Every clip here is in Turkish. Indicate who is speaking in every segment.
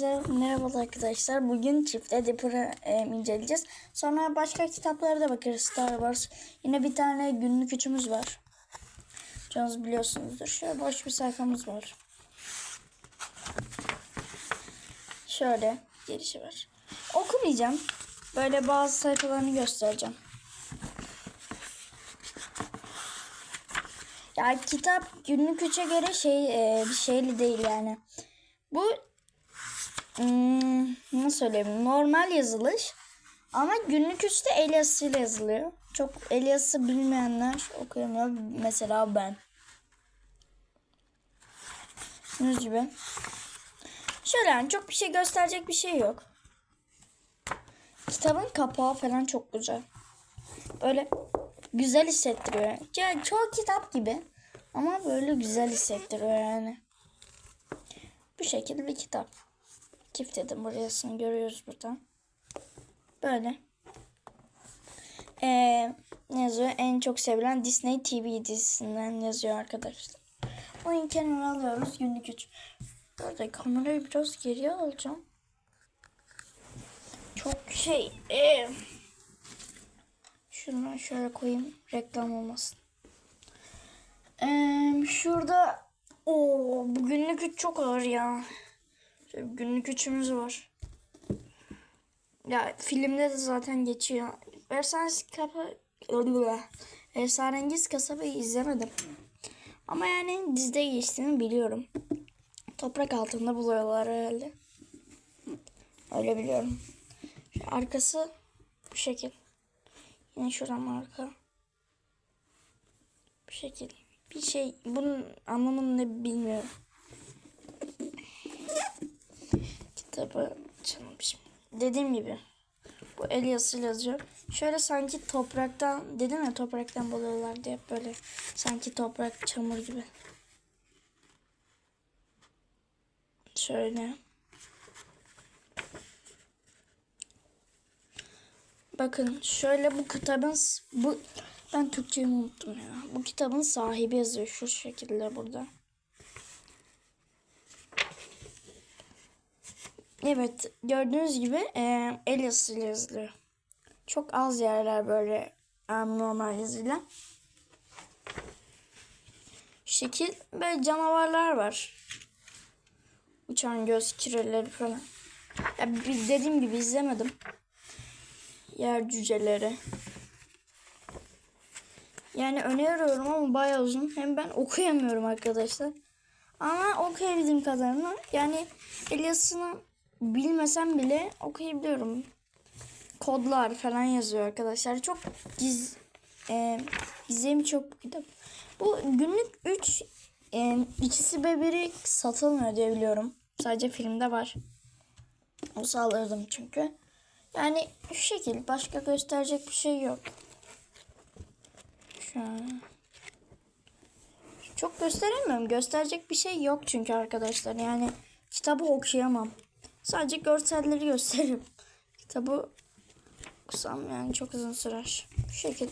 Speaker 1: Merhaba arkadaşlar. Bugün çift Edipur'u e, inceleyeceğiz. Sonra başka kitaplara da bakarız. Star Wars. Yine bir tane günlük üçümüz var. Çoğunuz biliyorsunuzdur. Şöyle boş bir sayfamız var. Şöyle girişi var. Okumayacağım. Böyle bazı sayfalarını göstereceğim. Ya kitap günlük üçe göre şey e, bir şeyli değil yani. Bu hmm, nasıl söyleyeyim normal yazılış ama günlük üçte el yazısıyla yazılıyor. Çok el yazısı bilmeyenler okuyamıyor. Mesela ben. Gördüğünüz gibi. Şöyle yani çok bir şey gösterecek bir şey yok. Kitabın kapağı falan çok güzel. Böyle güzel hissettiriyor. Yani çoğu kitap gibi ama böyle güzel hissettiriyor yani. Bu şekilde bir kitap. Çift dedim burasını görüyoruz buradan. Böyle. Ee, yazıyor? En çok sevilen Disney TV dizisinden yazıyor arkadaşlar. Oyun kenara alıyoruz günlük 3. Burada kamerayı biraz geriye alacağım. Çok şey. Ee, şunu şöyle koyayım. Reklam olmasın. Ee, şurada o bu günlük üç çok ağır ya. Şöyle günlük üçümüz var. Ya filmde de zaten geçiyor. Versailles kapa Esrarengiz Kasaba'yı izlemedim. Ama yani dizide geçtiğini biliyorum. Toprak altında buluyorlar herhalde. Öyle biliyorum. Şu arkası bu şekil. Yine şuradan marka. Bu şekil. Bir şey bunun anlamını ne bilmiyorum. Kitabı çalmışım. Dediğim gibi bu el yazısıyla yazıyor. Şöyle sanki topraktan dedim ya topraktan buluyorlar diye böyle sanki toprak çamur gibi. Şöyle. Bakın şöyle bu kitabın bu ben Türkçeyi unuttum ya. Bu kitabın sahibi yazıyor şu şekilde burada. Evet gördüğünüz gibi e, el yazısıyla yazılıyor. Çok az yerler böyle e, normal yazıyla. Şekil ve canavarlar var. Uçan göz kireleri falan. Ya, dediğim gibi izlemedim. Yer cüceleri. Yani öneriyorum ama bayağı uzun. Hem ben okuyamıyorum arkadaşlar. Ama okuyabildiğim kadarını yani el yazısını bilmesem bile okuyabiliyorum. Kodlar falan yazıyor arkadaşlar. Çok giz, e, gizemi çok bu kitap. Bu günlük 3 e, ikisi ve satılmıyor diye biliyorum. Sadece filmde var. O sağlardım çünkü. Yani şu şekil başka gösterecek bir şey yok. Şu an. Çok gösteremiyorum. Gösterecek bir şey yok çünkü arkadaşlar. Yani kitabı okuyamam. Sadece görselleri gösteririm. Kitabı okusam yani çok uzun sürer. Bu şekil.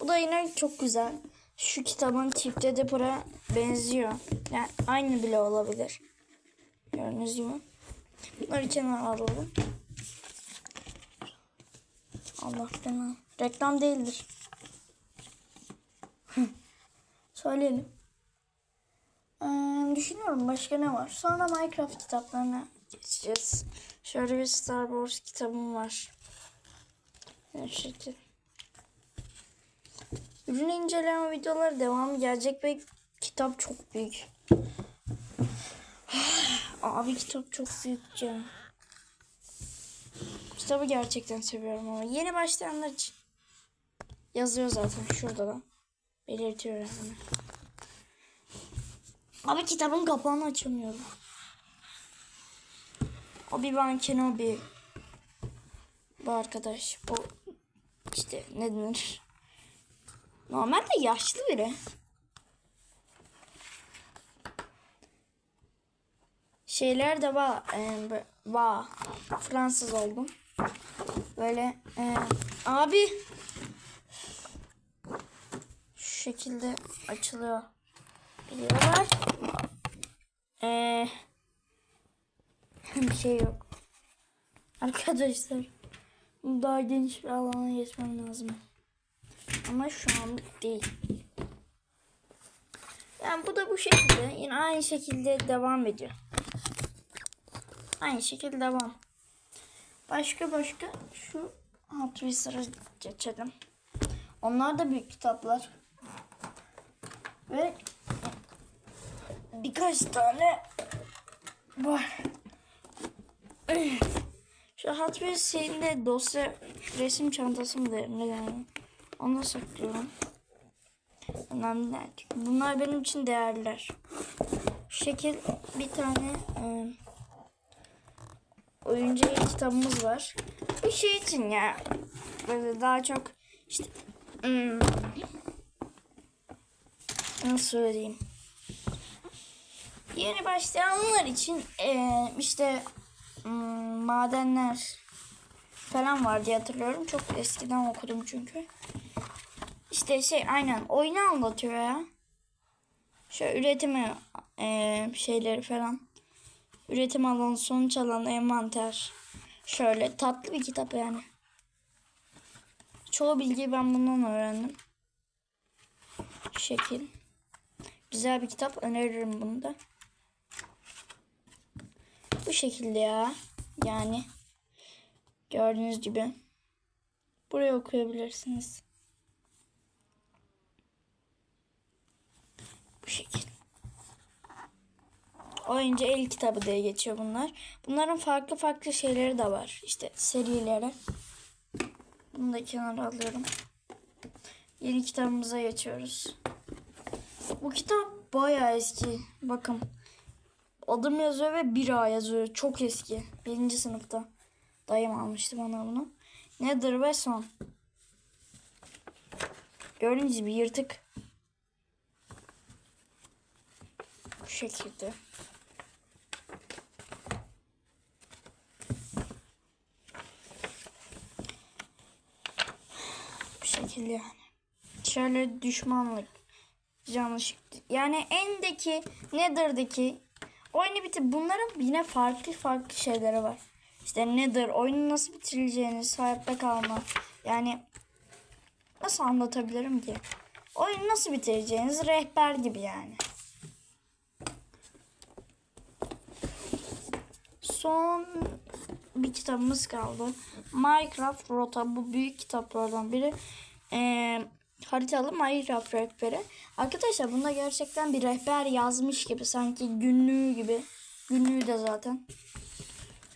Speaker 1: Bu da yine çok güzel. Şu kitabın tipte de bura benziyor. Yani aynı bile olabilir. Gördüğünüz gibi. Bunları kenara alalım. Allah fena. Reklam değildir. Söyleyelim. Ee, düşünüyorum başka ne var. Sonra Minecraft kitaplarına geçeceğiz. Şöyle bir Star Wars kitabım var. Bu şekil. Ürün inceleme videoları devam gelecek ve kitap çok büyük. Abi kitap çok büyük ya. Kitabı gerçekten seviyorum ama yeni başlayanlar için yazıyor zaten şurada da. Belirtiyor yani. Abi kitabın kapağını açamıyorum. Obi-Wan Kenobi. Bu arkadaş. Bu işte ne denir? Normalde yaşlı biri. Şeyler de var. E, var. Fransız oldum. Böyle e, abi şu şekilde açılıyor. Biliyorlar. Ee, bir şey yok. Arkadaşlar daha geniş bir alana geçmem lazım. Ama şu an değil. Yani bu da bu şekilde yine aynı şekilde devam ediyor. Aynı şekilde devam. Başka başka şu Hot Wheels'lara geçelim. Onlar da büyük kitaplar. Ve birkaç tane var. Şu Hot Wheels şeyinde dosya resim çantası mı derim derim. Onu da saklıyorum. Önemli değil. Bunlar benim için değerliler. Şu şekil bir tane e, oyuncu kitabımız var. Bu şey için ya. Böyle daha çok işte hmm, nasıl söyleyeyim. Yeni başlayanlar için eee, işte hmm, madenler falan var diye hatırlıyorum. Çok eskiden okudum çünkü. İşte şey aynen oyunu anlatıyor ya. Şöyle üretimi eee, şeyleri falan. Üretim alanı, sonuç alanı, envanter. Şöyle tatlı bir kitap yani. Çoğu bilgiyi ben bundan öğrendim. Şekil. Güzel bir kitap. Öneririm bunu da. Bu şekilde ya. Yani. Gördüğünüz gibi. Buraya okuyabilirsiniz. Bu şekil. Oyuncu el kitabı diye geçiyor bunlar. Bunların farklı farklı şeyleri de var. İşte serileri. Bunu da kenara alıyorum. Yeni kitabımıza geçiyoruz. Bu kitap bayağı eski. Bakın. Adım yazıyor ve bira yazıyor. Çok eski. Birinci sınıfta. Dayım almıştı bana bunu. Nedir ve son. Gördüğünüz gibi yırtık. Bu şekilde. Bu şekilde yani. Şöyle düşmanlık. Yanlış. Yani endeki Nether'daki oyunu bitir. Bunların yine farklı farklı şeyleri var. İşte Nether oyunu nasıl bitireceğiniz, hayatta kalma. Yani nasıl anlatabilirim ki? Oyunu nasıl bitireceğiniz rehber gibi yani. Son bir kitabımız kaldı. Minecraft Rota bu büyük kitaplardan biri. Ee, haritalı Minecraft rehberi. Arkadaşlar bunda gerçekten bir rehber yazmış gibi. Sanki günlüğü gibi. Günlüğü de zaten.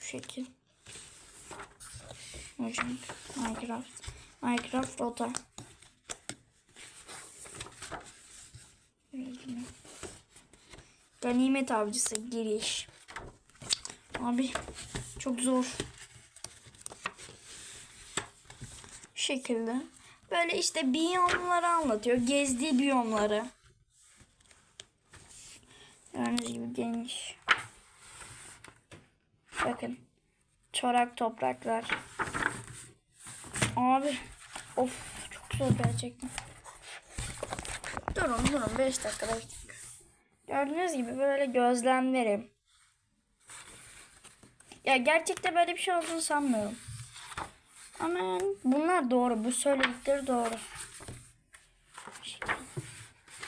Speaker 1: Şu şekil. Minecraft. Minecraft Rota. Ganimet avcısı giriş. Abi çok zor. Şekilde. Böyle işte biyomları anlatıyor. Gezdiği biyomları. Gördüğünüz gibi geniş. Bakın. Çorak topraklar. Abi. Of çok zor gerçekten. Durun durun 5 dakika 5 dakika. Gördüğünüz gibi böyle gözlemlerim. Ya gerçekte böyle bir şey olduğunu sanmıyorum. Ama yani bunlar doğru. Bu söyledikleri doğru.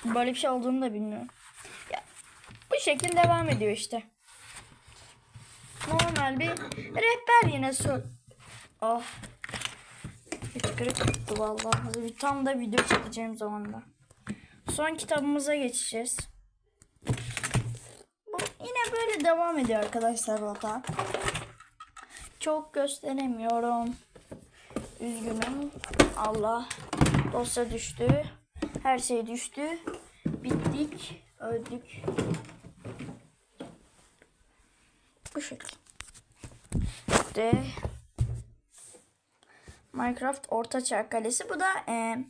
Speaker 1: Böyle bir şey olduğunu da bilmiyorum. Ya, bu şekilde devam ediyor işte. Normal bir rehber yine sor. Oh. Hıçkırık tuttu vallahi. Bir tam da video çekeceğim zamanda. Son kitabımıza geçeceğiz. Bu yine böyle devam ediyor arkadaşlar rota. Çok gösteremiyorum. Üzgünüm. Allah. Dosya düştü. Her şey düştü. Bittik. Öldük. Bu şekilde. De Minecraft Ortaçağ Kalesi. Bu da e,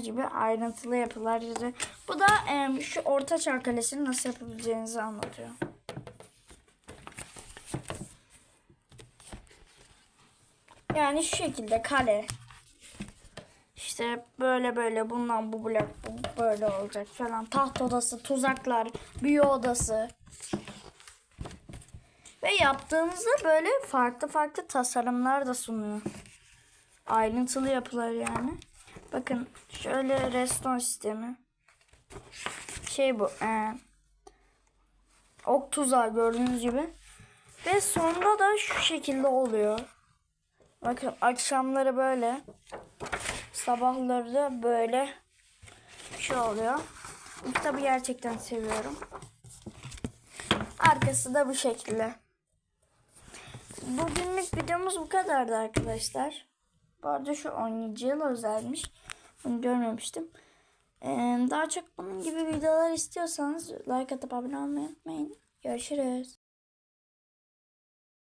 Speaker 1: gördüğünüz gibi ayrıntılı yapılar. Bu da e, şu Ortaçağ Kalesi'ni nasıl yapabileceğinizi anlatıyor. Yani şu şekilde kale. İşte böyle böyle bundan bu blok bu böyle olacak falan. Taht odası, tuzaklar, büyü odası. Ve yaptığınızda böyle farklı farklı tasarımlar da sunuyor. Ayrıntılı yapılar yani. Bakın şöyle reston sistemi. Şey bu. E, ok tuzağı gördüğünüz gibi. Ve sonunda da şu şekilde oluyor. Bakın akşamları böyle. Sabahları da böyle şey oluyor. Bu kitabı gerçekten seviyorum. Arkası da bu şekilde. Bugünlük videomuz bu kadardı arkadaşlar. Bu arada şu 17 yıl özelmiş. Bunu görmemiştim. Ee, daha çok bunun gibi videolar istiyorsanız like atıp abone olmayı unutmayın. Görüşürüz.